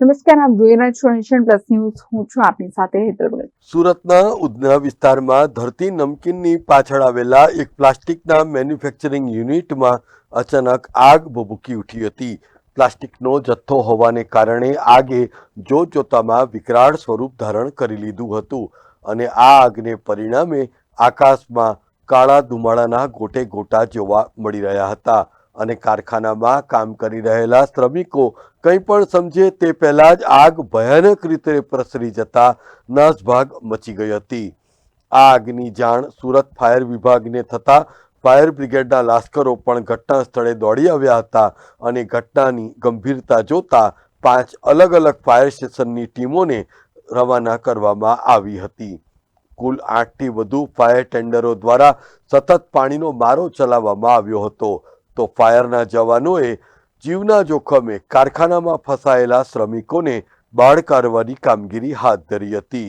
નમસ્કાર, આપ જોઈ રહ્યા છો નેશન પ્લસ ન્યૂઝ. હું છું આપની સાથે હેતલ સુરતના ઉધના વિસ્તારમાં ધરતી નમકીનની પાછળ આવેલા એક પ્લાસ્ટિકના મેન્યુફેક્ચરિંગ યુનિટમાં અચાનક આગ ભભૂકી ઉઠી હતી. પ્લાસ્ટિકનો જથ્થો હોવાને કારણે આગે જોતજોતામાં વિકરાળ સ્વરૂપ ધારણ કરી લીધું હતું અને આ આગને પરિણામે આકાશમાં કાળા ધુમાડાના ગોટે ગોટા જોવા મળી રહ્યા હતા. અને કારખાનામાં કામ કરી રહેલા શ્રમિકો કંઈ પણ સમજે તે પહેલાં જ આગ ભયાનક રીતે પ્રસરી જતા નાસભાગ મચી ગઈ હતી. આ આગની જાણ સુરત ફાયર વિભાગને થતાં ફાયર બ્રિગેડના લાશ્કરો પણ ઘટના સ્થળે દોડી આવ્યા હતા અને ઘટનાની ગંભીરતા જોતા પાંચ અલગ અલગ ફાયર સ્ટેશનની ટીમોને રવાના કરવામાં આવી હતી. કુલ આઠથી વધુ ફાયર ટેન્ડરો દ્વારા સતત પાણીનો મારો ચલાવવામાં આવ્યો હતો. તો ફાયરના જવાનોએ જીવના જોખમે કારખાનામાં ફસાયેલા શ્રમિકોને બહાર કાઢવાની કામગીરી હાથ ધરી હતી.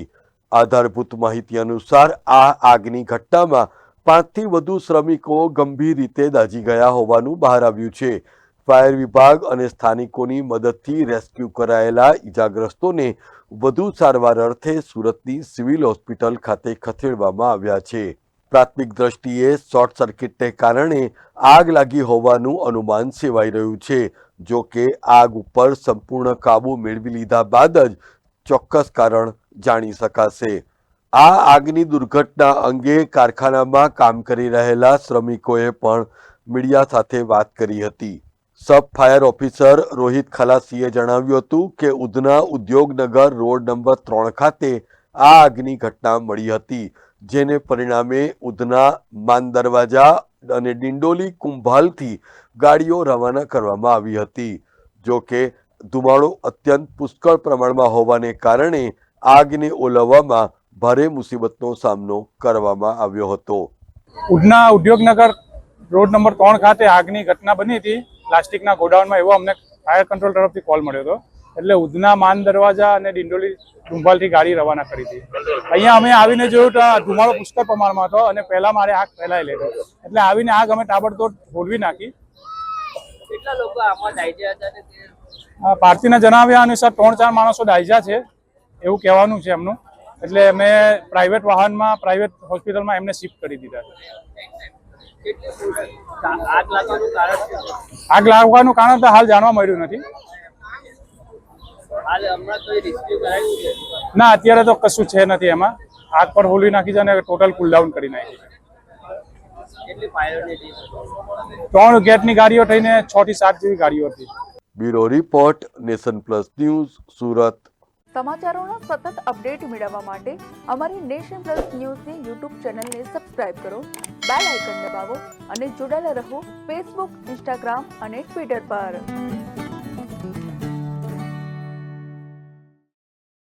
આધારભૂત માહિતી અનુસાર આ આગની ઘટનામાં પાંચથી વધુ શ્રમિકો ગંભીર રીતે દાઝી ગયા હોવાનું બહાર આવ્યું છે. ફાયર વિભાગ અને સ્થાનિકોની મદદથી રેસ્ક્યુ કરાયેલા ઈજાગ્રસ્તોને વધુ સારવાર અર્થે સુરતની સિવિલ હોસ્પિટલ ખાતે ખસેડવામાં આવ્યા છે. પ્રાથમિક દ્રષ્ટિએ શોર્ટ સર્કિટને કારણે આગ લાગી હોવાનું અનુમાન સેવાઈ રહ્યું છે. જો કે આગ ઉપર સંપૂર્ણ કાબુ મેળવી લીધા બાદ જ ચોક્કસ કારણ જાણી શકાશે. આ આગની દુર્ઘટના અંગે કારખાનામાં કામ કરી રહેલા શ્રમિકોએ પણ મીડિયા સાથે વાત કરી હતી. સબ ફાયર ઓફિસર રોહિત ખલાસીએ જણાવ્યું હતું કે ઉધના ઉદ્યોગનગર રોડ નંબર ત્રણ ખાતે આ આગની ઘટના મળી હતી. જેને પરિણામે ઉધના માન દરવાજા અને ડિંડોલી કુંભાલથી ગાડીઓ રવાના કરવામાં આવી હતી. જો કે, ધુમાડો અત્યંત પુષ્કળ પ્રમાણમાં હોવાને કારણે આગને ઓલવવામાં ભારે મુસીબતનો સામનો કરવામાં આવ્યો હતો. ઉધના ઉદ્યોગનગર રોડ નંબર ત્રણ ખાતે આગની ઘટના બની હતી. પ્લાસ્ટિકના ગોડાઉનમાં એવો અમને ફાયર કંટ્રોલ તરફથી કોલ મળ્યો હતો. એટલે ઉધના માન દરવાજા અને ડિંડોલી ડુંભાલથી ગાડી રવાના કરી હતી. અહીંયા અમે આવીને જોયું તો ધુમાડો પુષ્કળ પ્રમાણમાં હતો અને પહેલા મારે આગ ફેલાઈ લેતો. એટલે આવીને આગ અમે તાબડતોડ ખોલવી નાખી. પાર્ટીના જણાવ્યા અનુસાર ત્રણ ચાર માણસો ડાયજા છે એવું કહેવાનું છે એમનું. એટલે અમે પ્રાઇવેટ વાહનમાં પ્રાઇવેટ હોસ્પિટલમાં એમને શિફ્ટ કરી દીધા છે? આગ લાગવાનું કારણ તો હાલ જાણવા મળ્યું નથી હાલ હમણાં કોઈ રેસ્ક્યુ કરાયું છે ના અત્યારે તો કશું છે નથી એમાં. આગ પર હોલી નાખી છે અને ટોટલ કુલ ડાઉન કરી નાખી છે. કેટલી ફાયરની ટીમ હતી? ત્રણ ગેટની ગાડીઓ થઈને છ થી સાત જેવી ગાડીઓ હતી. Bureau report nation plus news Surat. સમાચારોના સતત અપડેટ મેળવવા માટે અમારી નેશન પ્લસ ન્યૂઝની યુટ્યુબ ચેનલને સબસ્ક્રાઇબ કરો બેલ આઇકન દબાવો અને જોડાયેલા રહો ફેસબુક ઇન્સ્ટાગ્રામ અને ટ્વિટર પર.